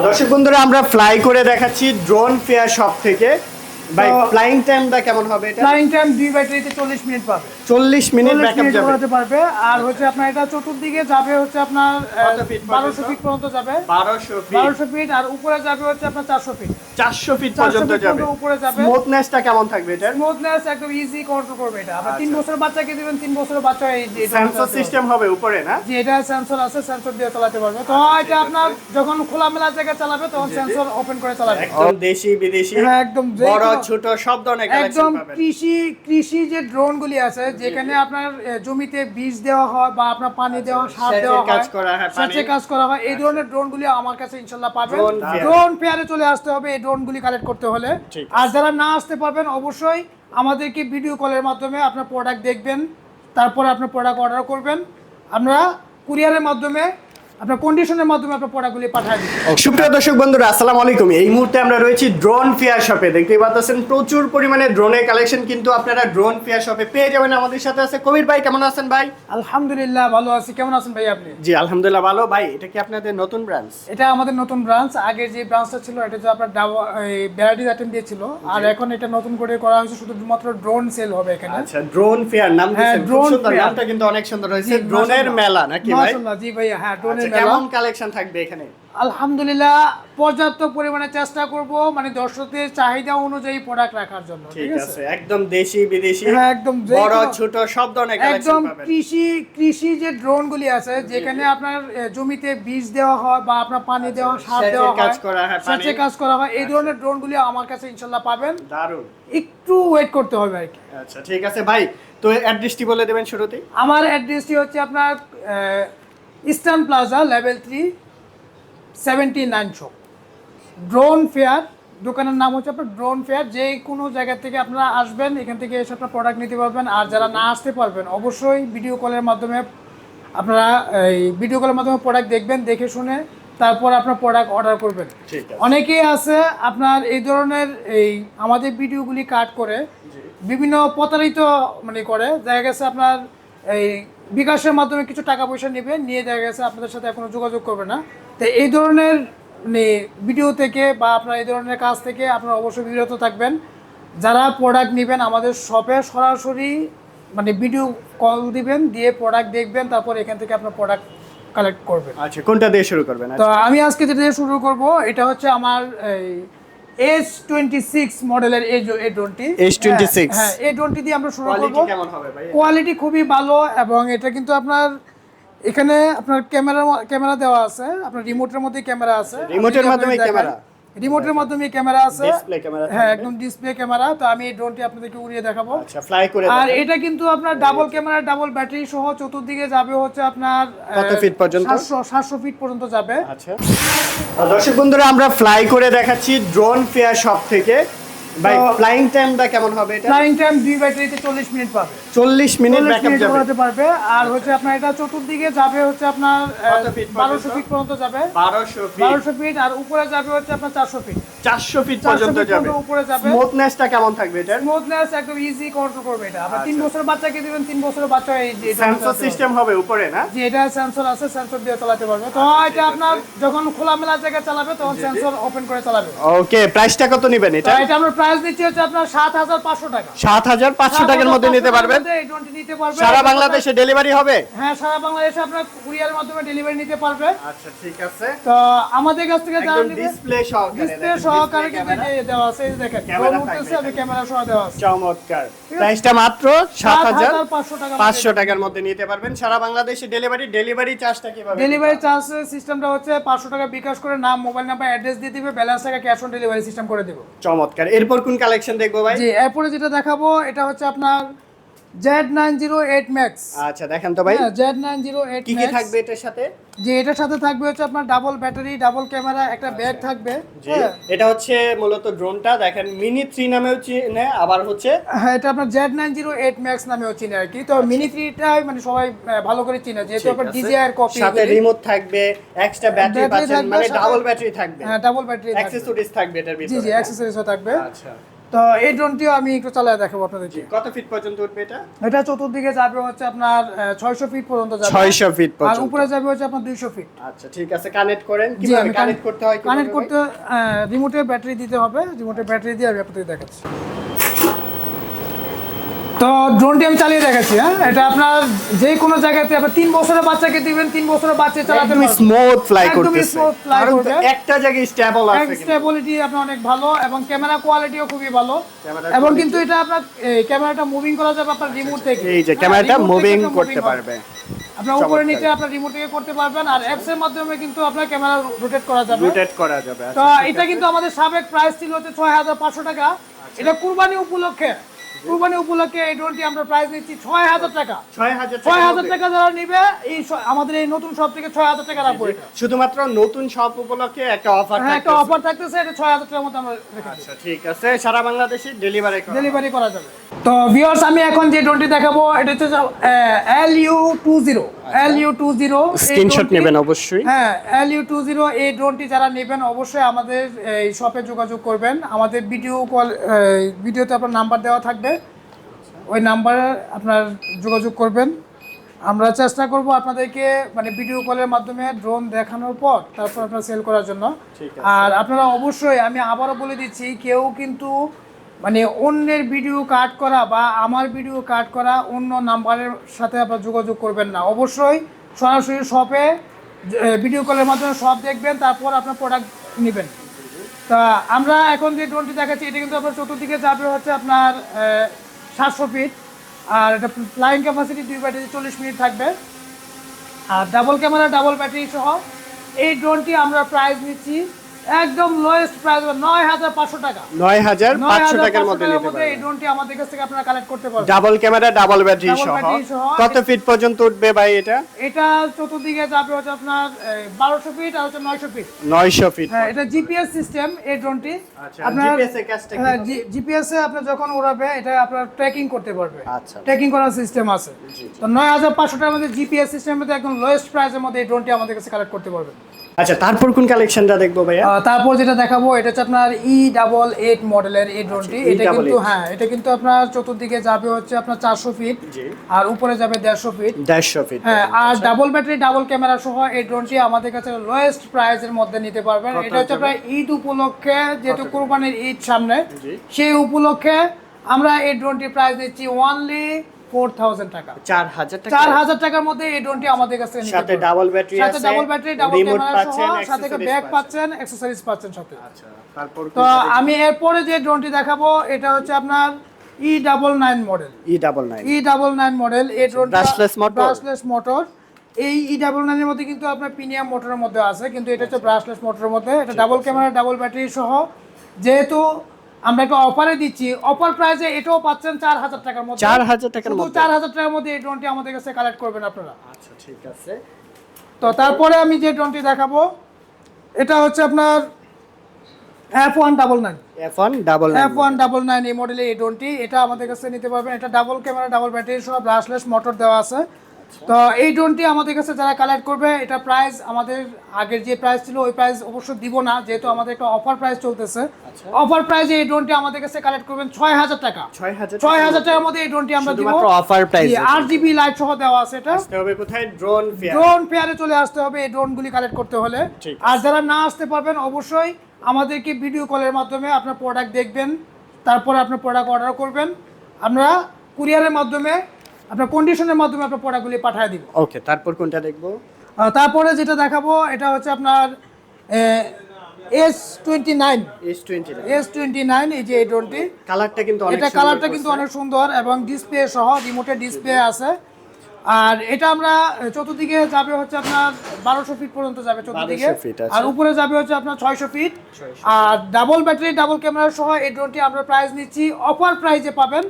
দর্শক বন্ধুরা আমরা ফ্লাই করে দেখাচ্ছি ড্রোন ফেয়ার শপ থেকে। বাই ফ্লাইং টাইমটা কেমন হবে এটা? ফ্লাইং টাইম দুই ব্যাটারিতে চল্লিশ মিনিট পাবে। চল্লিশ মিনিট চল্লিশ ব্যাকআপ যাবে। পারবে। আর হচ্ছে আপনার এটা চতুর্দিকে যাবে হচ্ছে আপনার? বারোশো ফিট পর্যন্ত যাবে। বারোশো ফিট বারোশো ফিট আর উপরে যাবে হচ্ছে আপনার চারশো ফিট চারশো ফিট পর্যন্ত যাবে। উপরে যাবে। স্মুথনেসটা কেমন থাকবে এটা স্মুথনেস একদম ইজি কন্ট্রোল করবে এটা। আপনার তিন আচ্ছা। বাচ্চাকে দিবেন তিন বছরের বাচ্চা এই যে এটা সেন্সর সিস্টেম হবে উপরে না? জি এটা সেন্সর আছে সেন্সর দিয়ে চালাতে পারবে। তো এটা আপনার যখন খোলামেলা জায়গায় চালাবে তখন সেন্সর ওপেন করে চালাবে। একদম দেশি বিদেশি হ্যাঁ, একদম বড় ছোট সব ধরনের একদম কৃষি কৃষি যে ড্রোন গুলি আছে যেখানে আপনার জমিতে বীজ দেওয়া হয় বা আপনার পানি দেওয়া সার দেওয়া কাজ করা হয়, সেচের কাজ করা হয়। এই ধরনের ড্রোন গুলি আমার কাছে ইনশাল্লাহ পাবেন। ড্রোন ফেয়ারে। চলে আসতে হবে এই ড্রোন গুলি কালেক্ট করতে হলে। আর যারা না আসতে পারবেন অবশ্যই আমাদেরকে ভিডিও কলের মাধ্যমে আপনার প্রোডাক্ট দেখবেন তারপর আপনার প্রোডাক্ট অর্ডার করবেন। আমরা কুরিয়ারের মাধ্যমে আপনার কন্ডিশনের মাধ্যমে আপনার পাঠিয়ে সুপ্রিয় দর্শক বন্ধুরা আসসালামু আলাইকুম। এই মুহূর্তে আমরা রয়েছি ড্রোন ফেয়ার শপে দেখতেই পাচ্ছেন প্রচুর পরিমাণে ড্রোনের কালেকশন কিন্তু আপনারা ড্রোন ফেয়ার শপে পেয়ে যাবেন। আমাদের সাথে আছে কবির ভাই কেমন আছেন ভাই? আলহামদুলিল্লাহ ভালো আছি। কেমন আছেন ভাই আপনি? জি আলহামদুলিল্লাহ ভালো। ভাই এটা কি আপনাদের নতুন ব্রাঞ্চ এটা আমাদের নতুন ব্রাঞ্চ আগে যে ব্রাঞ্চটা ছিল এটা যে আপনার ভ্যারাইটিস আইটেম দিয়েছিল। আর এখন এটা নতুন করে করা হয়েছে শুধুমাত্র ড্রোন সেল হবে এখানে। আচ্ছা ড্রোন ফেয়ার নাম হ্যাঁ, দিয়েছেন খুব drone নামটা কিন্তু অনেক সুন্দর হয়েছে। ড্রোনের মেলা নাকি ভাই? মাশাআল্লাহ, জি ভাইয়া। হ্যাঁ ড্রোনের কেমন কালেকশন থাকবে এখানে? আলহামদুলিল্লাহ পর্যাপ্ত পরিমাণে চেষ্টা করব মানে দর্শকদের চাহিদা অনুযায়ী প্রোডাক্ট রাখার জন্য ঠিক আছে? একদম দেশি বিদেশি হ্যাঁ, একদম বড় ছোট সব ধরনের কালেকশন একদম কৃষি কৃষি যে ড্রোন গুলি আছে যেখানে আপনার জমিতে বীজ দেওয়া হয় বা আপনার পানি দেওয়া সার দেওয়া কাজ হয় করা হয়, সেচের কাজ করা হয় এই ধরনের ড্রোন গুলি আমার কাছে ইনশাল্লাহ পাবেন। দারুণ। একটু ওয়েট করতে হবে আর কি। আচ্ছা ঠিক আছে ভাই তো অ্যাড্রেসটি বলে দেবেন শুরুতেই। আমার অ্যাড্রেসটি হচ্ছে আপনার eastern plaza level three seventy nine show drone fair দোকানের নাম হচ্ছে আপনার ড্রোন ফেয়ার যে কোনো জায়গা থেকে আপনারা আসবেন এখান থেকে এসে আপনার প্রোডাক্ট নিতে পারবেন। আর যারা না আসতে পারবেন অবশ্যই ভিডিও কলের মাধ্যমে আপনারা এই ভিডিও কলের মাধ্যমে প্রোডাক্ট দেখবেন দেখে শুনে তারপর আপনার প্রোডাক্ট অর্ডার করবেন। অনেকেই আছে আপনার এই ধরনের এই আমাদের ভিডিওগুলি কাট করে বিভিন্ন প্রতারিত মানে করে। দেখা গেছে আপনার এই বিকাশের মাধ্যমে কিছু টাকা পয়সা নেবে নিয়ে দেখা গেছে আপনাদের সাথে এখনও যোগাযোগ করবে না। তো এই ধরনের মানে ভিডিও থেকে বা আপনার এই ধরনের কাজ থেকে আপনারা অবশ্যই বিরত থাকবেন। যারা প্রোডাক্ট নেবেন আমাদের শপে সরাসরি মানে ভিডিও কল দিবেন দিয়ে প্রোডাক্ট দেখবেন তারপর এখান থেকে আপনার প্রোডাক্ট কালেক্ট করবেন। আচ্ছা কোনটা দিয়ে শুরু করবেন? তো আমি আজকে যেটা দিয়ে শুরু করব এটা হচ্ছে আমার এই এস টোয়েন্টি সিক্স মডেলের এই যে- এই ড্রোনটি S26 হ্যাঁ এই টোয়েন্টি দিয়ে আমরা শুরু করব। কোয়ালিটি কেমন হবে ভাই কোয়ালিটি খুবই ভালো এবং এটা কিন্তু আপনার এখানে আপনার ক্যামেরা ক্যামেরা দেওয়া আছে আপনার রিমোটের মধ্যে ক্যামেরা আছে। রিমোটের মাধ্যমে ক্যামেরা? রিমোটের মাধ্যমে ক্যামেরা আছে। ডিসপ্লে ক্যামেরা হ্যাঁ একদম ডিসপ্লে ক্যামেরা তো আমি এই ড্রোনটি আপনাদেরকে উড়িয়ে দেখাবো। আচ্ছা ফ্লাই করে আর এটা কিন্তু আপনার ডাবল ক্যামেরা ডাবল ব্যাটারি সহ চতুর্দিকে যাবে হচ্ছে আপনার কত ফিট পর্যন্ত? সাতশো সাতশো ফিট পর্যন্ত যাবে। আচ্ছা। দর্শক বন্ধুরা আমরা ফ্লাই করে দেখাচ্ছি ড্রোন ফেয়ার শপ থেকে। ভাই ফ্লাইং টাইমটা কেমন হবে এটা? ফ্লাইং টাইম দুই ব্যাটারিতে চল্লিশ মিনিট পাবে। চল্লিশ মিনিট ব্যাকআপ যাবে। করাতে পারবে। আর হচ্ছে আপনার এটা চতুর্দিকে যাবে হচ্ছে আপনার কত feet পর্যন্ত? বারোশো ফিট পর্যন্ত যাবে। বারোশো ফিট বারোশো ফিট আর উপরে যাবে হচ্ছে আপনার চারশো ফিট চারশো ফিট পর্যন্ত যাবে। উপরে যাবে। স্মুথনেসটা কেমন থাকবে এটার? স্মুথনেস একদম ইজি কন্ট্রোল করবে এটা। আপনার তিন আচ্ছা। বছরের বাচ্চাকে দিবেন তিন বছরের বাচ্চা এই যে সেন্সর সিস্টেম হবে উপরে না। যে এটা সেন্সর আছে সেন্সর দিয়ে চালাতে পারবে। তো এটা আপনার যখন খোলামেলা জায়গায় চালাবে তখন সেন্সর ওপেন করে চালাবে। ওকে প্রাইসটা কত নেবেন এটা? এটা আমরা প্রাইস দিচ্ছি হচ্ছে আপনার সাত হাজার পাঁচশো টাকা। সাত হাজার পাঁচশো টাকার মধ্যে নিতে পারবেন। নিতে সারা বাংলাদেশে ডেলিভারি হবে? হ্যাঁ সারা বাংলাদেশে আপনার কুরিয়ারের মাধ্যমে ডেলিভারি নিতে পারবে। আচ্ছা ঠিক আছে। তো আমাদের কাছ থেকে নিবে ডিসপ্লে সহকারে ডিসপ্লে সহকারে কিন্তু দেওয়া আছে দেখেন ক্যামেরা ড্রোন থাকবে আমি ক্যামেরা সহ দেওয়া আছে। চমৎকার। প্রাইসটা মাত্র 7,500 টাকা পাঁচশো টাকার মধ্যে। নিতে পারবেন। সারা বাংলাদেশে ডেলিভারি ডেলিভারি চার্জটা কীভাবে ডেলিভারি চার্জ সিস্টেমটা হচ্ছে পাঁচশো টাকা বিকাশ করে নাম মোবাইল নাম্বার অ্যাড্রেস দিয়ে দিবে ব্যালেন্স টাকা ক্যাশ অন ডেলিভারি সিস্টেম করে দেবো। চমৎকার। এরপর কোন কালেকশন দেখব ভাই? জি এরপরে যেটা দেখাবো এটা হচ্ছে আপনার এইট ম্যাক্স আচ্ছা দেখেন তো ভাই। জিরো এইট কি কি থাকবে এটার সাথে? যে এটার সাথে থাকবে হচ্ছে আপনার ডাবল ব্যাটারি ডাবল ক্যামেরা একটা ব্যাগ থাকবে। হ্যাঁ। এটা হচ্ছে মূলত ড্রোনটা দেখেন মিনি থ্রি নামেও চিনে আবার হচ্ছে হ্যাঁ এটা আপনার Z nine zero eight max নামেও চিনে আর কি। তো মিনি থ্রিটাই মানে সবাই ভালো করে চিনে যেহেতু আপনার আছে। ডিজিআর কপি সাথে রিমোট থাকবে এক্সট্রা ব্যাটারি পাচ্ছেন মানে ডাবল ব্যাটারি থাকবে। হ্যাঁ ডাবল ব্যাটারি থাকবে। অ্যাক্সেসরিজ থাকবে এটার জি ভিতরে। জি অ্যাক্সেসরিজও থাকবে। আচ্ছা। তো এই ড্রোনটিও আমি একটু চালিয়ে দেখাবো আপনাদেরকে। কত ফিট পর্যন্ত উঠবে এটা? এটা চতুর্দিকে যাবে হচ্ছে আপনার ছয়শো ফিট পর্যন্ত যাবে। 600 ফিট আর উপরে যাবে হচ্ছে আপনার দুইশো ফিট আচ্ছা ঠিক আছে কানেক্ট করেন। কীভাবে কানেক্ট করতে হয় কানেক্ট করতে রিমোটে ব্যাটারি দিতে হবে। রিমোটে ব্যাটারি দিয়ে আমি আপনাদের দেখাচ্ছি। তো ড্রোনটি আমি চালিয়ে দেখাচ্ছি হ্যাঁ? এটা আপনার যে কোনো জায়গাতে আপনার তিন বছরের বাচ্চাকে দিবেন তিন বছরের বাচ্চা চালাতে একদম স্মুথ ফ্লাই একদমই করতেছে। smooth fly কারণ তো করবে। একটা জায়গায় স্টেবল আছে। স্টেবিলিটি আপনার অনেক ভালো এবং ক্যামেরা কোয়ালিটিও খুবই ভালো। এবং কিন্তু এটা আপনার এই ক্যামেরাটা মুভিং করা যাবে আপনার রিমোট থেকে। এই যে ক্যামেরাটা মুভিং করতে পারবে। আপনার উপরে। নিচে আপনার রিমোট থেকে করতে পারবেন আর অ্যাপস এর মাধ্যমে কিন্তু আপনার ক্যামেরা রোটেট করা যাবে। রোটেট করা যাবে। তো আচ্ছা, এটা কিন্তু আমাদের সাবেক প্রাইস ছিল হচ্ছে ছয় হাজার পাঁচশো টাকা। এটা কুরবানি উপলক্ষে। কুরবানি উপলক্ষে এই ড্রোনটি আমরা প্রাইস নিচ্ছি ছয় হাজার টাকা। 6000 ছয় হাজার টাকা যারা নিবে এই আমাদের এই নতুন শপ থেকে ছয় হাজার টাকা রাখব শুধুমাত্র নতুন শপ উপলক্ষে একটা অফার হ্যাঁ একটা অফার থাকতেছে এটা ছয় হাজার টাকার মধ্যে আমরা আচ্ছা ঠিক আছে। সারা বাংলাদেশে ডেলিভারি ডেলিভারি করা যাবে। তো ভিউয়ার্স আমি এখন যে ড্রোনটি দেখাবো এটা হচ্ছে L U two zero L U two zero screenshot নেবেন অবশ্যই। হ্যাঁ এল ইউ টু জিরো এই ড্রোনটি যারা নেবেন অবশ্যই আমাদের এই শপে যোগাযোগ করবেন। আমাদের ভিডিও কল ভিডিওতে আপনার নাম্বার দেওয়া থাকবে। ওই নাম্বারে আপনার যোগাযোগ করবেন। আমরা চেষ্টা করব আপনাদেরকে মানে ভিডিও কলের মাধ্যমে ড্রোন দেখানোর পর তারপর আপনার সেল করার জন্য। আর আপনারা অবশ্যই আমি আবারও বলে দিচ্ছি কেউ কিন্তু মানে অন্যের ভিডিও কাট করা বা আমার ভিডিও কাট করা অন্য নাম্বারের সাথে আপনারা যোগাযোগ করবেন না। অবশ্যই সরাসরি শপে ভিডিও কলের মাধ্যমে সব দেখবেন তারপর আপনার প্রোডাক্ট নেবেন। তা আমরা এখন যে ড্রোনটি দেখাচ্ছি এটা কিন্তু আপনার চতুর্দিকে যাবে হচ্ছে আপনার সাতশো ফিট আর এটা ফ্লাইং ক্যাপাসিটি দুই ব্যাটারি চল্লিশ মিনিট থাকবে। আর ডাবল ক্যামেরা ডাবল ব্যাটারি সহ এই ড্রোনটি আমরা প্রাইস নিচ্ছি একদম লোয়েস্ট প্রাইস নয় হাজার পাঁচশো টাকা। 9500 টাকার মধ্যে নিতে মধ্যে এই ড্রোনটি আমাদের কাছ থেকে আপনারা কালেক্ট করতে পারবেন। ডাবল ক্যামেরা ডাবল ব্যাটারি সহ। কত ফিট পর্যন্ত উঠবে ভাই এটা? এটা চতুর্দিকে যাবে হচ্ছে আপনার বারোশো ফিট আর হচ্ছে নয়শো ফিট 900 ফিট হ্যাঁ এটা জিপিএস সিস্টেম এই ড্রোনটি আচ্ছা, আপনার GPS এর কাজটা কি? হ্যাঁ জিপিএস এ আপনি যখন উড়াবে এটা আপনার ট্র্যাকিং করতে পারবে। আচ্ছা। ট্র্যাকিং করার সিস্টেম আছে। তো নয় হাজার পাঁচশো টাকার মধ্যে জিপিএস সিস্টেমের মধ্যে একদম লোয়েস্ট প্রাইসের মধ্যে এই ড্রোনটি আমাদের কাছে কালেক্ট করতে পারবেন। আচ্ছা তারপর কোন কালেকশনটা দেখব ভাইয়া? তারপর যেটা দেখাবো এটা হচ্ছে আপনার ই ডাবল এইট মডেলের এই ড্রোনটি এটা কিন্তু e হ্যাঁ এটা কিন্তু আপনার চতুর্দিকে যাবে হচ্ছে আপনার চারশো ফিট আর উপরে যাবে দেড়শো ফিট দেড়শো ফিট হ্যাঁ আর ডাবল ব্যাটারি ডাবল ক্যামেরা সহ এই ড্রোনটি আমাদের কাছে লোয়েস্ট প্রাইসের মধ্যে নিতে পারবেন। এটা হচ্ছে আপনার ঈদ উপলক্ষে যেহেতু কোরবানির ঈদ সামনে সেই উপলক্ষে আমরা এই ড্রোনটি প্রাইস দিচ্ছি ওয়ানলি 4000 টাকা। টাকার মধ্যে এই ড্রোনটি আমাদের কাছে double battery double battery double সাথে পাচ্ছেন পাচ্ছেন। আচ্ছা তো আমি এরপরে যে ড্রোনটি দেখাবো এটা হচ্ছে আপনার E double nine model E double nine E double nine model এই ড্রোন ব্রাশলেস মোটর মোটর এই ই ডাবল নাইনের মধ্যে কিন্তু আপনার প্রিমিয়াম মোটরের মধ্যে আছে কিন্তু এটা হচ্ছে ব্রাশলেস মোটরের মধ্যে এটা ডাবল ক্যামেরা ডাবল ব্যাটারি সহ। যেহেতু আমরা একটা অফারে দিচ্ছি। অফার প্রাইসে এটাও পাচ্ছেন চার হাজার টাকার মধ্যে। 4000 টাকার মধ্যে। চার হাজার টাকার মধ্যে এই ড্রোনটি আমাদের কাছে কালেক্ট করবেন আপনারা। আচ্ছা ঠিক আছে। তো তারপরে আমি যে ড্রোনটি দেখাবো এটা হচ্ছে আপনার F one double nine F one double F one double nine এই মডেলের এই ড্রোনটি এটা আমাদের কাছে নিতে পারবেন। এটা ডাবল ক্যামেরা ডাবল ব্যাটারি সহ ব্রাশলেস মোটর দেওয়া আছে। তো এই ড্রোনটি আমাদের কাছে যারা কালেক্ট করবে এটা প্রাইস আমাদের আগের যে প্রাইস ছিল ওই প্রাইস অবশ্য দিব না যেহেতু আমাদের একটা অফার প্রাইস চলতেছে। অফার প্রাইসে এই ড্রোনটি আমাদের কাছে কালেক্ট করবেন ছয় হাজার টাকা। 6000 ছয় হাজার টাকার মধ্যে এই ড্রোনটি আমরা দিব। অফার প্রাইস আট জিবি লাইট সহ দেওয়া আছে এটা। আসতে হবে কোথায়? ড্রোন ফেয়ার ড্রোন ফেয়ারে চলে আসতে হবে এই ড্রোনগুলি কালেক্ট করতে হলে। আর যারা না আসতে পারবেন অবশ্যই আমাদেরকে ভিডিও কলের মাধ্যমে আপনার প্রোডাক্ট দেখবেন তারপর আপনার প্রোডাক্ট অর্ডার করবেন। আমরা কুরিয়ারের মাধ্যমে আপনার কন্ডিশনের মাধ্যমে আপনার প্রোডাক্টগুলি পাঠিয়ে দিব। ওকে তারপর কোনটা দেখব? তারপরে যেটা দেখাবো এটা হচ্ছে আপনার S twenty nine S29 S twenty nine এই যে এই ড্রোনটি কালারটা কিন্তু অনেক এটা কালারটা কিন্তু অনেক সুন্দর এবং ডিসপ্লে সহ রিমোটের ডিসপ্লে আছে। আর এটা আমরা চতুর্দিকে যাবে হচ্ছে আপনার বারোশো ফিট পর্যন্ত যাবে চতুর্দিকে। 1200 feet আছে। আর উপরে যাবে হচ্ছে আপনার ছয়শো ফিট আর ডাবল ব্যাটারি ডাবল ক্যামেরা সহ এই ড্রোনটি আমরা প্রাইস নিচ্ছি। অফার প্রাইজে পাবেন।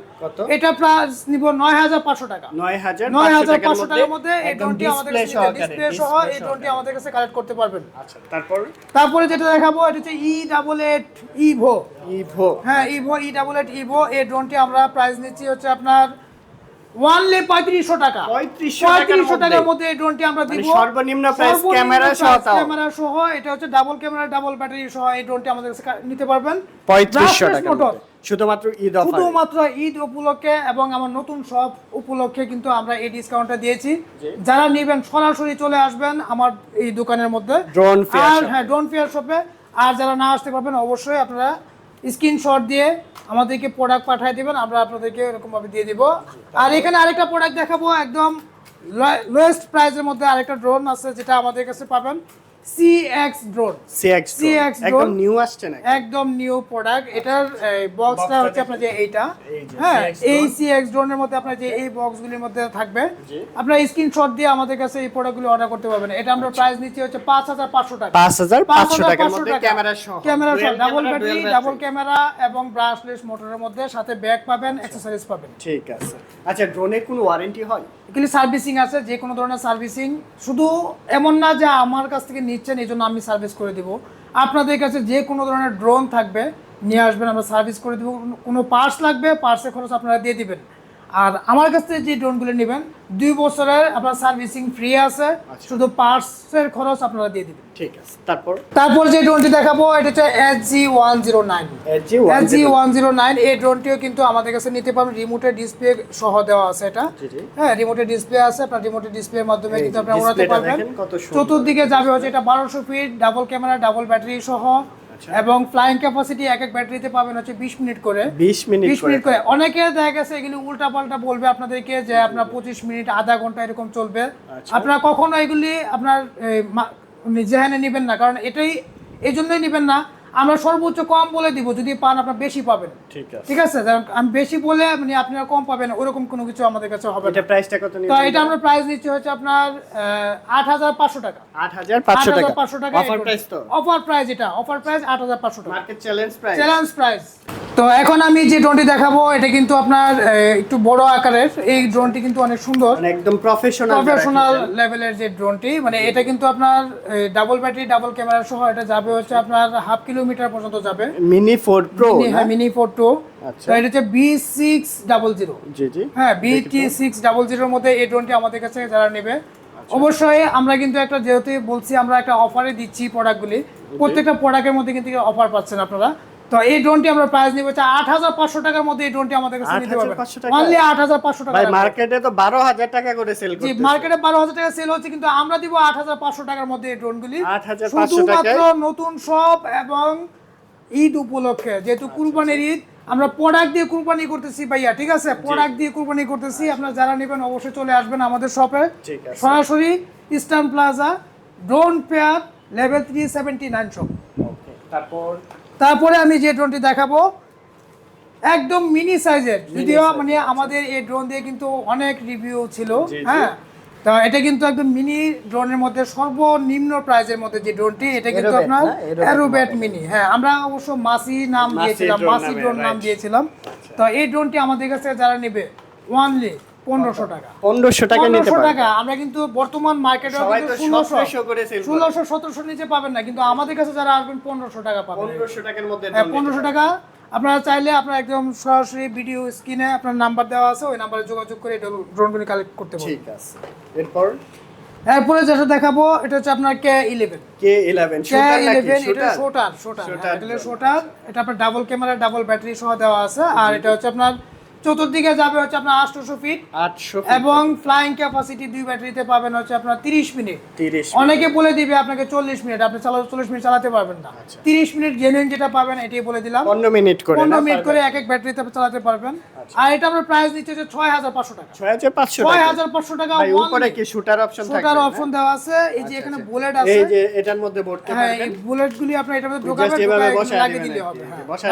এটা প্রাইস নিব নয় হাজার পাঁচশো টাকা। 9500 নয় হাজার পাঁচশো টাকার মধ্যে এই ড্রোনটি আমাদের ডিসপ্লে সহ এই ড্রোনটি আমাদের কাছে কালেক্ট করতে পারবেন। আচ্ছা তারপর? তারপরে যেটা দেখাবো এটা হচ্ছে E double eight Evo Evo হ্যাঁ Evo E double eight Evo এই ড্রোনটি আমরা প্রাইস নিচ্ছি হচ্ছে আপনার ওয়ানলি পঁয়ত্রিশশো টাকা। পঁয়ত্রিশশো টাকার মধ্যে। এই ড্রোনটি আমরা মানে দিব। সর্বনিম্ন প্রাইস ক্যামেরা সহ ক্যামেরা সহ এটা হচ্ছে ডাবল ক্যামেরা ডাবল ব্যাটারি সহ এই ড্রোনটি আমাদের কাছে নিতে পারবেন। পঁয়ত্রিশশো টাকা শুধুমাত্র ঈদ শুধুমাত্র ঈদ উপলক্ষে এবং আমার নতুন সব উপলক্ষে কিন্তু আমরা এই ডিসকাউন্টটা দিয়েছি। যারা নেবেন সরাসরি চলে আসবেন আমার এই দোকানের মধ্যে। আর হ্যাঁ ড্রোন ফেয়ার শপে আর যারা না আসতে পারবেন অবশ্যই আপনারা স্ক্রিনশট দিয়ে আমাদেরকে প্রোডাক্ট পাঠিয়ে দিবেন, আমরা আপনাদেরকে এরকমভাবে দিয়ে দিব। আর এখানে আরেকটা প্রোডাক্ট দেখাবো, একদম লোয়েস্ট প্রাইসের মধ্যে আরেকটা ড্রোন আছে, যেটা আমাদের কাছে পাবেন। সিএক্স ড্রোন সিএক্স CX একদম নিউ আসছে নাকি? একদম নিউ প্রোডাক্ট এটার বক্সটা হচ্ছে আপনার যে এইটা। হ্যাঁ CX এই সিএক্স ড্রোনের মধ্যে আপনার যে এই বক্সগুলির মধ্যে থাকবে। আপনার স্ক্রিনশট দিয়ে আমাদের কাছে এই প্রোডাক্টগুলো অর্ডার করতে পারবেন। এটা আমরা প্রাইস নিচ্ছি হচ্ছে পাঁচ হাজার পাঁচশো টাকা। পাঁচ হাজার পাঁচশো টাকার মধ্যে ক্যামেরা সহ। ক্যামেরা সহ ডাবল ব্যাটারি ডাবল ক্যামেরা এবং ব্রাশলেস মোটরের মধ্যে সাথে ব্যাগ পাবেন অ্যাক্সেসরিজ পাবেন। ঠিক আছে। আচ্ছা ড্রোনের কোনো ওয়ারেন্টি হয়? এগুলি সার্ভিসিং আছে যে কোনো ধরনের সার্ভিসিং শুধু এমন না যে আমার কাছ থেকে নিচ্ছেন, এই জন্য আমি সার্ভিস করে দিব। আপনাদের কাছে যে কোনো ধরনের ড্রোন থাকবে, নিয়ে আসবেন, আমরা সার্ভিস করে দেবো। কোনো পার্টস লাগবে পার্টসের খরচ আপনারা দিয়ে দিবেন। আর আমার কাছ থেকে যে ড্রোনগুলো নেবেন দুই বছরের আপনার সার্ভিসিং ফ্রি আছে শুধু পার্টসের খরচ আপনারা দিয়ে দিবেন। ঠিক আছে তারপর? তারপর যে ড্রোনটি দেখাবো এটা হচ্ছে S G one zero nine S G one zero nine এই ড্রোনটিও কিন্তু আমাদের কাছে নিতে পারবেন রিমোটের ডিসপ্লে সহ দেওয়া আছে এটা। হ্যাঁ রিমোটের ডিসপ্লে আছে আপনার রিমোটের ডিসপ্লের মাধ্যমে কিন্তু যে আপনারা উড়াতে পারবেন। চতুর্দিকে যাবে হচ্ছে এটা বারোশো feet double camera double battery সহ। আচ্ছা। এবং ফ্লাইং ক্যাপাসিটি এক এক ব্যাটারিতে পাবেন হচ্ছে বিশ মিনিট করে। বিশ মিনিট বিশ করে। মিনিট করে। অনেকে দেখা গেছে এগুলি উল্টা পাল্টা বলবে আপনাদেরকে যে আপনার পঁচিশ মিনিট আধা ঘণ্টা এরকম চলবে। আচ্ছা। আপনারা কখনো এগুলি আপনার জেহানে নেবেন না। কারণ এটাই এই জন্যই নেবেন না আমরা সর্বোচ্চ কম বলে দিব যদি পান আপনার বেশি পাবেন। ঠিক আছে। ঠিক আছে? আমি বেশি বলে মানে আপনারা কম পাবেন ওরকম কোনো কিছু আমাদের কাছে হবে না। এটা প্রাইসটা কত তো এটা আমরা প্রাইস নিচ্ছি হচ্ছে আপনার আট হাজার পাঁচশো টাকা। আট হাজার পাঁচশো টাকা। পাঁচশো টাকা অফার প্রাইস তো? অফার প্রাইস এটা অফার প্রাইস আট হাজার পাঁচশো টাকা। Market challenge price challenge price তো এখন আমি যে ড্রোনটি দেখাবো এটা কিন্তু আপনার একটু বড় আকারের। এই ড্রোনটি কিন্তু অনেক সুন্দর। মানে একদম প্রফেশনাল প্রফেশনাল লেভেলের যে ড্রোনটি মানে এটা কিন্তু আপনার ডাবল ব্যাটারি ডাবল ক্যামেরা সহ এটা যাবে হচ্ছে আপনার হাফ কিলোমিটার পর্যন্ত যাবে। মিনি ফোর প্রো হ্যাঁ মিনি ফোর টু আচ্ছা। এটা হচ্ছে B six double zero G G. হ্যাঁ বিটি সিক্স ডাবল জিরোর মধ্যে এই ড্রোনটি আমাদের কাছে যারা নেবে আচ্ছা। অবশ্যই আমরা কিন্তু একটা যেহেতু বলছি আমরা একটা অফারে দিচ্ছি প্রোডাক্টগুলি প্রত্যেকটা প্রোডাক্টের মধ্যে কিন্তু অফার পাচ্ছেন আপনারা। তো এই ড্রোনটি আমরা প্রাইস নিব হচ্ছে আট হাজার পাঁচশো টাকার মধ্যে এই ড্রোনটি আমাদের কাছে নিতে পারবেন অনলি আট হাজার পাঁচশো টাকা মার্কেটে তো বারো হাজার টাকা করে সেল জি মার্কেটে বারো হাজার টাকা সেল হচ্ছে কিন্তু আমরা দিব আট হাজার পাঁচশো টাকার মধ্যে এই ড্রোনগুলি 8,500 শুধুমাত্র নতুন সব এবং ঈদ উপলক্ষে যেহেতু কুরবানির ঈদ আমরা প্রোডাক্ট দিয়ে কুরবানি করতেছি ভাইয়া ঠিক আছে? প্রোডাক্ট দিয়ে কুরবানি করতেছি। আপনারা যারা নেবেন অবশ্যই চলে আসবেন আমাদের শপে সরাসরি Eastern Plaza drone fair level three seventy nine shop তারপর তারপরে আমি যে ড্রোনটি দেখাবো একদম মিনি সাইজের যদিও মানে আমাদের এই ড্রোন দিয়ে কিন্তু অনেক রিভিউ ছিল। হ্যাঁ তা এটা কিন্তু একদম মিনি ড্রোনের মধ্যে সর্বনিম্ন প্রাইজের মধ্যে যে ড্রোনটি এটা কিন্তু আপনার না? অ্যারোব্যাট মিনি হ্যাঁ আমরা অবশ্য মাসি নাম দিয়েছিলাম মাসি ড্রোন নাম আচ্ছা। দিয়েছিলাম তো এই ড্রোনটি আমাদের কাছে যারা নেবে ওয়ানলি পনেরোশো টাকা। পনেরোশো টাকা পনেরোশো টাকা আমরা কিন্তু বর্তমান মার্কেটে ষোলোশো 1700 করে sell করে। ষোলোশো সতেরোশো নিচে পাবেন না কিন্তু আমাদের কাছে যারা আসবেন পনেরোশো টাকা পাবেন। পনেরোশো টাকার মধ্যে হ্যাঁ পনেরোশো টাকা। আপনারা চাইলে আপনারা একদম সরাসরি ভিডিও স্ক্রিনে আপনার নাম্বার দেওয়া আছে ওই নাম্বারে যোগাযোগ করে এটা ড্রোনগুলি কালেক্ট করতে। পারবেন। ঠিক আছে। এরপর? এরপরে যেটা দেখাবো এটা হচ্ছে আপনার K eleven K eleven K eleven এটা শোটার শোটার এটা শোটার এটা আপনার ডাবল ক্যামেরা ডাবল ব্যাটারি সহ দেওয়া আছে। আর এটা হচ্ছে আপনার চতুর্দিকে যাবে হচ্ছে আপনার আটশোশো ফিট আটশো এবং ফ্লাইং ক্যাপাসিটি দুই ব্যাটারিতে পাবেন হচ্ছে আপনার তিরিশ মিনিট তিরিশ অনেকে বলে দিবে আপনাকে চল্লিশ মিনিট আপনি চালা চল্লিশ মিনিট চালাতে পারবেন না। তিরিশ মিনিট জেনুইন যেটা পাবেন এটাই বলে দিলাম। পনেরো মিনিট করে পনেরো মিনিট করে এক এক ব্যাটারিতে চালাতে পারবেন। আর এটা আমরা প্রাইস নিচ্ছে যে ছয় হাজার পাঁচশো টাকা। ছয় হাজার পাঁচশো ছয় হাজার পাঁচশো টাকা উপরে কি শুটার অপশন ছোটার অপশন দেওয়া আছে। এই যে এখানে বুলেট আছে এই যে এটার মধ্যে ভরতে হ্যাঁ এই বুলেট গুলি আপনি এটার মধ্যে ঢোকাবেন লাগিয়ে দিলে হবে।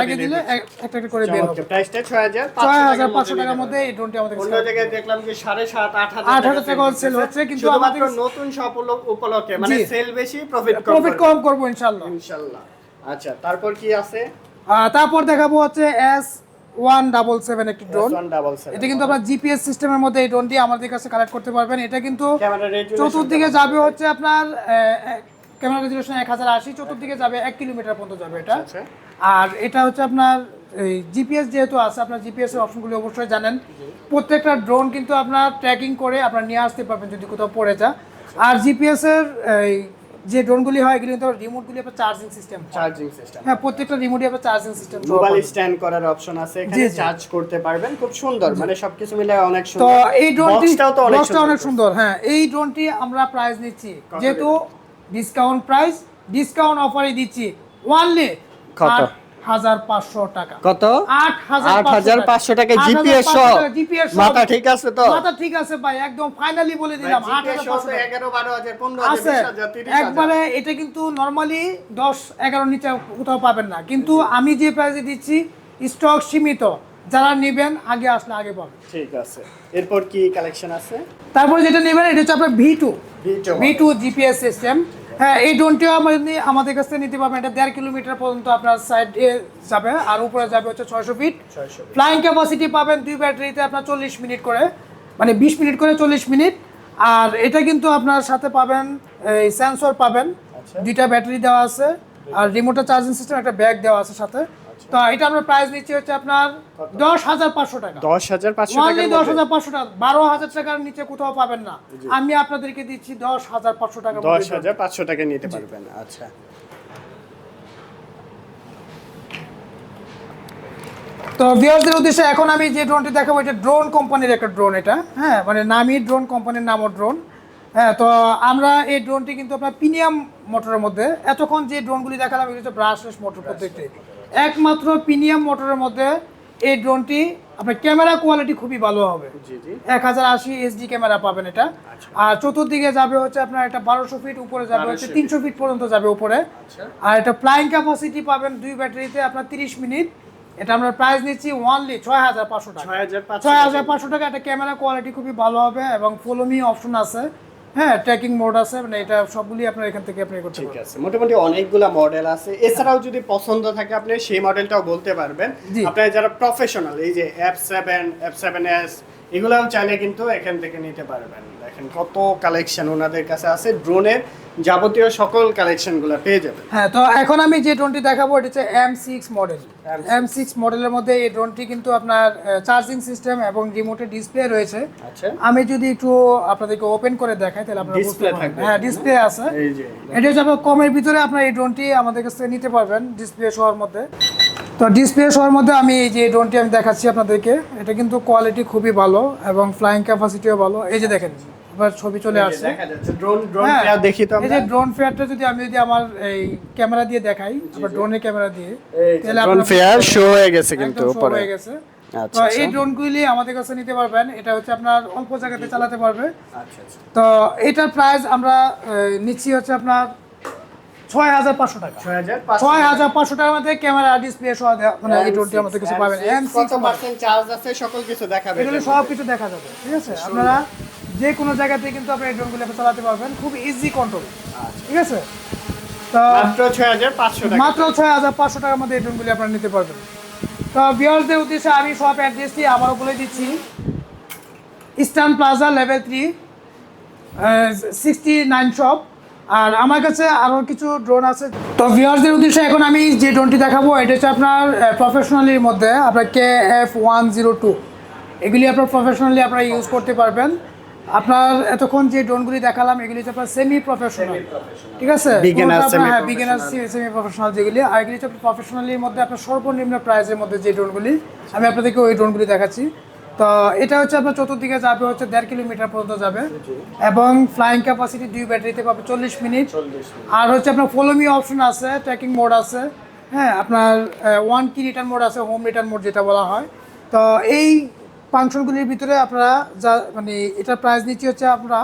লাগিয়ে দিলে দিলে এক- একটা একটা করে বের হবে। প্রাইসটা ছয় হাজার ছয় হাজার। পাঁচশো টাকার মধ্যে এই ড্রোনটি আমাদের অন্য জায়গায় দেখলাম যে সাড়ে সাত আট হাজার আট হাজার টাকা সেল হচ্ছে। কিন্তু আমাদের নতুন সব উপলক্ষে মানে। সেল বেশি প্রফিট প্রফিট কম করব ইনশাল্লাহ ইনশাআল্লাহ। আচ্ছা তারপর কি আছে? তারপর দেখাবো হচ্ছে এস ওয়ান ডাবল সেভেন একটি ড্রোন এটা কিন্তু আপনার জিপিএস সিস্টেমের মধ্যে এই ড্রোনটি আমাদের কাছে কালেক্ট করতে পারবেন। এটা কিন্তু চতুর্দিকে যাবে হচ্ছে আপনার ক্যামেরা রেজুলেশন এক হাজার আশি চতুর্দিকে যাবে এক কিলোমিটার পর্যন্ত যাবে এটা। আচ্ছা। আর এটা হচ্ছে আপনার এই জিপিএস যেহেতু আছে আপনার জিপিএস এর অপশনগুলি অবশ্যই জানেন। প্রত্যেকটা ড্রোন কিন্তু আপনার ট্র্যাকিং করে আপনার নিয়ে আসতে পারবেন যদি কোথাও পড়ে যায়। আর জিপিএস এর এই যে ড্রোনগুলি হয় এগুলি কিন্তু রিমোটগুলি আপনার চার্জিং সিস্টেম চার্জিং সিস্টেম হ্যাঁ প্রত্যেকটা রিমোটই আপনার চার্জিং সিস্টেম মোবাইল স্ট্যান্ড করার অপশন আছে এখানে চার্জ করতে পারবেন খুব সুন্দর। মানে সবকিছু মিলে অনেক সুন্দর। তো এই ড্রোনটি বক্সটা অনেক সুন্দর। হ্যাঁ। এই ড্রোনটি আমরা প্রাইস নিচ্ছি। যেহেতু ডিসকাউন্ট প্রাইস ডিসকাউন্ট অফারে দিচ্ছি। ওয়ানলি কত? হাজার পাঁচশো টাকা। কত? আট হাজার পাঁচশো টাকা। জিপিএস সহ। টাকা মাথা ঠিক আছে তো? মাথা ঠিক আছে ভাই একদম ফাইনালি বলে দিলাম আট জিপিএস হাজার সহ পাঁচশো তো টাকা। এগারো বারো হাজার পনেরো হাজার আছে বিশ হাজার তিরিশ হাজার। একবারে এটা কিন্তু নর্মালি দশ এগারো নিচে কোথাও পাবেন না। কিন্তু আমি যে প্রাইসে দিচ্ছি স্টক সীমিত। যারা নেবেন আগে আসলে আগে পাবেন। ঠিক আছে। এরপর কি কালেকশন আছে? তারপরে যেটা নেবেন এটা হচ্ছে আপনার V two V two GPS system হ্যাঁ এই ড্রোনটিও আপনি আমাদের কাছ নিতে পারবেন। এটা দেড় কিলোমিটার পর্যন্ত আপনার সাইডে যাবে আর উপরে যাবে হচ্ছে ছয়শো ফিট ফ্লাইং ক্যাপাসিটি পাবেন দুই ব্যাটারিতে আপনার চল্লিশ মিনিট করে মানে বিশ মিনিট করে চল্লিশ মিনিট আর এটা কিন্তু আপনার সাথে পাবেন এই সেন্সর পাবেন। আচ্ছা। দুইটা ব্যাটারি দেওয়া আছে আর রিমোটের চার্জিং সিস্টেম একটা ব্যাগ দেওয়া আছে সাথে। তো এটা আমরা প্রাইস নিচ্ছি হচ্ছে আপনার দশ হাজার পাঁচশো টাকা। দশ হাজার পাঁচশো অনলি দশ হাজার পাঁচশো টাকা বারো হাজার টাকার নিচে কোথাও পাবেন না। আমি আপনাদেরকে দিচ্ছি দশ হাজার পাঁচশো টাকা দশ হাজার পাঁচশো টাকা নিতে পারবেন আচ্ছা। তো ভিউয়ারদের উদ্দেশ্যে এখন আমি যে ড্রোনটি দেখাবো এটা ড্রোন কোম্পানির একটা ড্রোন এটা। হ্যাঁ মানে নামি ড্রোন কোম্পানির নামও ড্রোন হ্যাঁ তো আমরা এই ড্রোনটি কিন্তু আপনার প্রিমিয়াম মোটরের মধ্যে এতক্ষণ যে ড্রোনগুলি দেখালাম এগুলো হচ্ছে ব্রাশলেস মোটর প্রত্যেকটি। একমাত্র প্রিমিয়াম মোটরের মধ্যে এই ড্রোনটি আপনার ক্যামেরা কোয়ালিটি খুবই ভালো হবে। এক হাজার আশি এইচডি ক্যামেরা পাবেন এটা। আর চতুর্দিকে যাবে হচ্ছে আপনার একটা বারোশো ফিট উপরে যাবে হচ্ছে তিনশো ফিট পর্যন্ত যাবে উপরে। আচ্ছা। আর এটা ফ্লাইং ক্যাপাসিটি পাবেন দুই ব্যাটারিতে আপনার তিরিশ মিনিট। এটা আমরা প্রাইস নিচ্ছি ওয়ানলি ছয় হাজার পাঁচশো টাকা। ছয় হাজার পাঁচশো ছয় হাজার পাঁচশো টাকা একটা ক্যামেরা কোয়ালিটি খুবই ভালো হবে এবং ফোলোমি অপশন আছে। হ্যাঁ ট্র্যাকিং মোড আছে মানে এটা সবগুলি আপনার এখান থেকে আপনি করতে ঠিক আছে মোটামুটি অনেকগুলা মডেল আছে। এছাড়াও যদি পছন্দ থাকে আপনি সেই মডেলটাও বলতে পারবেন। আপনারা যারা প্রফেশনাল এই যে F seven F seven S এগুলাও চাইলে কিন্তু এখান থেকে নিতে পারবেন। দেখেন কত কালেকশন ওনাদের কাছে আছে। ড্রোনের যাবতীয় সকল কালেকশনগুলো পেয়ে যাবেন। হ্যাঁ তো এখন আমি যে ড্রোনটি দেখাবো এটা হচ্ছে M six model M6 M six মডেলের মধ্যে এই ড্রোনটি কিন্তু আপনার চার্জিং সিস্টেম এবং রিমোটের ডিসপ্লে রয়েছে। আচ্ছা। আমি যদি একটু আপনাদেরকে ওপেন করে দেখাই তাহলে আপনারা বুঝতে পারবেন। থাকবে। হ্যাঁ ডিসপ্লে আছে। এই যে এটা হচ্ছে আপনার কমের ভিতরে আপনার এই ড্রোনটি আমাদের কাছ নিতে পারবেন ডিসপ্লে শোয়ার মধ্যে। তো ডিসপ্লে শোয়ার মধ্যে আমি এই যে ড্রোনটি আমি দেখাচ্ছি আপনাদেরকে এটা কিন্তু কোয়ালিটি খুবই ভালো এবং ফ্লাইং ক্যাপাসিটিও ভালো। এই যে দেখেন এবার ছবি চলে আসছে। ড্রোন ড্রোন হ্যাঁ, দেখি তো এই যে ড্রোন ফেয়ারটা যদি আমি যদি আমার এই ক্যামেরা দিয়ে দেখাই আবার ড্রোনের ক্যামেরা দিয়ে তাহলে ড্রোন ফেয়ার শো হয়ে গেছে কিন্তু উপরে। হয়ে গেছে। আচ্ছা, তো এই আচ্ছা। ড্রোনগুলি আমাদের কাছে নিতে পারবেন এটা হচ্ছে আপনার অল্প জায়গাতে চালাতে পারবে। আচ্ছা আচ্ছা। তো এটার প্রাইস আমরা নিচ্ছি হচ্ছে আপনার ছয় হাজার পাঁচশো টাকা। ছয় হাজার পাঁচশো টাকার মধ্যে ক্যামেরা ডিসপ্লে সহ মানে এই ড্রোনটি আমাদের কাছে পাবেন। এম কত চার্জ আছে সকল কিছু দেখাবে এগুলো সব কিছু দেখা যাবে ঠিক আছে? আপনারা যে কোনো জায়গাতে কিন্তু আপনি এই ড্রোনগুলো চালাতে পারবেন খুব ইজি কন্ট্রোল ঠিক আছে? তো মাত্র ছয় হাজার পাঁচশো মাত্র ছয় হাজার পাঁচশো টাকার মধ্যে এই ড্রোনগুলি আপনারা নিতে পারবেন। তো বিয়ারদের উদ্দেশ্যে আমি সব অ্যাড্রেসটি আবারও বলে দিচ্ছি। Eastern Plaza level three sixty nine shop আর আমার কাছে আরও কিছু ড্রোন আছে। তো ভিউয়ার্সদের উদ্দেশ্যে এখন আমি যে ড্রোনটি দেখাবো এটা হচ্ছে আপনার প্রফেশনালির মধ্যে আপনার K F one zero two এগুলি আপনার প্রফেশনালি আপনারা ইউজ করতে পারবেন। আপনার এতক্ষণ যে ড্রোনগুলি দেখালাম এগুলি হচ্ছে আপনার সেমি প্রফেশনাল ঠিক আছে? হ্যাঁ। বিগিনার সেমি প্রফেশনাল যেগুলি আর এগুলি হচ্ছে প্রফেশনালির মধ্যে আপনার সর্বনিম্ন প্রাইজের মধ্যে যে ড্রোনগুলি আমি আপনাদেরকে ওই ড্রোনগুলি দেখাচ্ছি। তো এটা হচ্ছে আপনার চতুর্দিকে যাবে হচ্ছে দেড় কিলোমিটার পর্যন্ত যাবে। এবং ফ্লাইং ক্যাপাসিটি দুই ব্যাটারিতে পাবে চল্লিশ মিনিট। আর হচ্ছে আপনার ফলোমি অপশন আছে ট্র্যাকিং মোড আছে। হ্যাঁ আপনার ওয়ান কি রিটার্ন মোড আছে হোম রিটার্ন মোড যেটা বলা হয়। তো এই ফাংশনগুলির ভিতরে আপনারা যা মানে এটার প্রাইস নিচ্ছি হচ্ছে আপনারা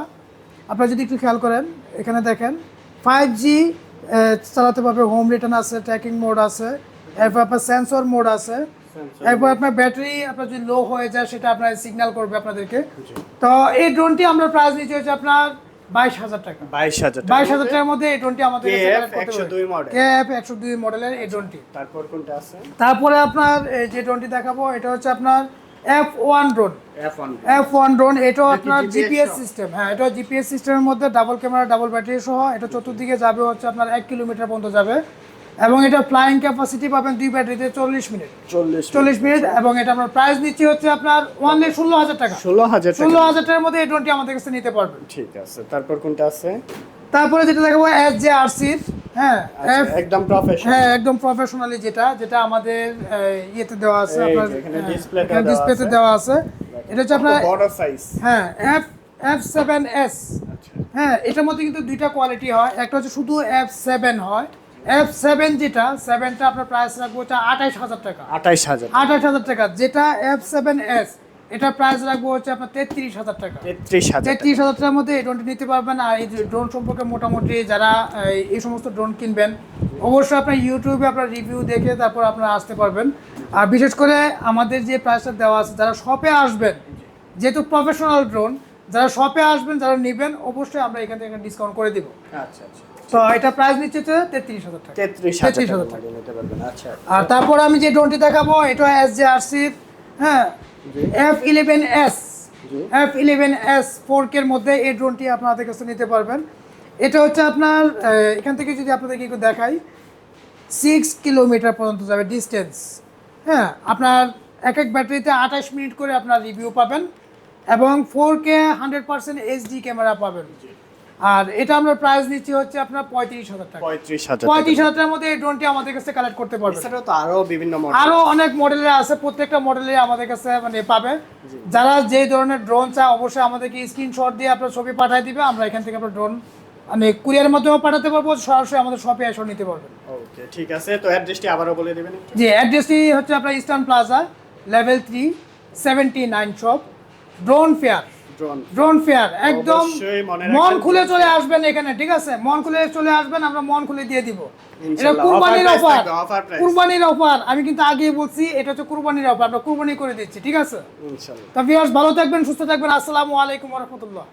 আপনারা যদি একটু খেয়াল করেন এখানে দেখেন ফাইভ জি চালাতে পারবে হোম রিটার্ন আছে ট্র্যাকিং মোড আছে এরপর আপনার সেন্সর মোড আছে। এরপর আপনার ব্যাটারি আপনার যদি লো হয়ে যায় সেটা আপনার সিগন্যাল করবে আপনাদেরকে। তো এই ড্রোনটি আমরা প্রাইস নিচ্ছি হচ্ছে আপনার বাইশ হাজার টাকা। বাইশ হাজার বাইশ হাজার টাকার মধ্যে এই ড্রোনটি আমাদের KF 102 model। কেএফ একশো দুই মডেলের এই ড্রোনটি তারপর কোনটা আছে? তারপরে আপনার এই যে ড্রোনটি দেখাবো এটা হচ্ছে আপনার F one drone F one drone এটাও আপনার জিপিএস? সিস্টেম হ্যাঁ এটা জিপিএস সিস্টেমের মধ্যে ডাবল ক্যামেরা ডাবল ব্যাটারি সহ এটা চতুর্দিকে যাবে হচ্ছে আপনার এক কিলোমিটার পর্যন্ত যাবে। এবং এটা ফ্লাইং ক্যাপাসিটি পাবেন দুই ব্যাটারিতে চল্লিশ মিনিট। চল্লিশ মিনিট। এবং এটা আপনার প্রাইস নিচ্ছি হচ্ছে আপনার ওয়ানলি ষোলো হাজার টাকা। ষোলো হাজার ষোলো হাজার টাকার মধ্যে এই ড্রোনটি আমাদের কাছে নিতে পারবেন। ঠিক আছে তারপর কোনটা আছে? তারপরে যেটা দেখাবো এস জে আর সির হ্যাঁ একদম প্রফেশনাল হ্যাঁ একদম প্রফেশনালি যেটা যেটা আমাদের ইয়েতে দেওয়া আছে আপনার দেওয়া ডিসপ্লেতে আছে। দেওয়া আছে। এটা হচ্ছে আপনার বড় সাইজ হ্যাঁ এফ এফ সেভেন এস হ্যাঁ এটার মধ্যে কিন্তু দুইটা কোয়ালিটি হয়। একটা হচ্ছে শুধু এফ সেভেন হয় এফ সেভেন যেটা সেভেনটা আপনার প্রাইস রাখব হচ্ছে আঠাইশ হাজার টাকা। আঠাইশ হাজার আঠাইশ হাজার টাকা। যেটা এফ সেভেন এস এটা প্রাইস রাখব হচ্ছে আপনার তেত্রিশ হাজার টাকা। তেত্রিশ হাজার। তেত্রিশ হাজার টাকার মধ্যে এই ড্রোনটি নিতে পারবেন আর এই ড্রোন সম্পর্কে মোটামুটি যারা এই- এই সমস্ত ড্রোন কিনবেন অবশ্যই আপনার ইউটিউবে আপনার রিভিউ দেখে তারপর আপনারা আসতে পারবেন। আর বিশেষ করে আমাদের যে প্রাইসটা দেওয়া আছে যারা শপে আসবেন যেহেতু প্রফেশনাল ড্রোন যারা শপে আসবেন যারা নেবেন অবশ্যই আমরা এখান থেকে ডিসকাউন্ট করে দিব। আচ্ছা আচ্ছা। তো এটা প্রাইস নিচ্ছে হচ্ছে তেত্রিশ হাজার টাকা। তেত্রিশ তেত্রিশ হাজার টাকা নিতে পারবেন আচ্ছা। আর তারপর আমি যে ড্রোনটি দেখাবো এটা এস জে আর সি হ্যাঁ? F eleven S F eleven S four কের মধ্যে এই ড্রোনটি আপনাদের কাছে নিতে পারবেন। এটা হচ্ছে আপনার এখান থেকে যদি আপনাদেরকে একটু দেখাই সিক্স কিলোমিটার পর্যন্ত যাবে ডিস্টেন্স হ্যাঁ? আপনার এক এক ব্যাটারিতে আঠাশ মিনিট করে আপনার রিভিউ পাবেন এবং four K hundred percent HD camera পাবেন। আর এটা আমরা প্রাইস নিচ্ছি হচ্ছে আপনার পঁয়ত্রিশ হাজার টাকা। পঁয়ত্রিশ হাজার পঁয়ত্রিশ। হাজার টাকার মধ্যে এই ড্রোনটি আমাদের কাছে কালেক্ট করতে পারবে। সেটা তো আরও বিভিন্ন আরও অনেক মডেলের আছে প্রত্যেকটা মডেলে আমাদের কাছে মানে পাবে। যারা যে ধরনের ড্রোন চায় অবশ্যই আমাদেরকে স্ক্রিনশট দিয়ে আপনার ছবি পাঠিয়ে দিবে। আমরা এখান থেকে আপনার ড্রোন মানে কুরিয়ার মাধ্যমে পাঠাতে পারব। সরাসরি আমাদের শপে এসে নিতে পারবেন ওকে ঠিক আছে। তো অ্যাড্রেসটি আবারও বলে দেবেন জি অ্যাড্রেসটি হচ্ছে আপনার Eastern Plaza level three seventy nine shop drone fair drone fair একদম মন খুলে চলে আসবেন এখানে ঠিক আছে? মন খুলে চলে আসবেন আমরা মন খুলে দিয়ে দিব। এটা কুরবানির অফার। কুরবানির অফার আমি কিন্তু আগেই বলছি এটা হচ্ছে কুরবানির অফার আমরা কুরবানি করে দিচ্ছি ঠিক আছে? তা ভিউয়ার্স ভালো থাকবেন সুস্থ থাকবেন। আসসালামু আলাইকুম রহমতুল্লাহ।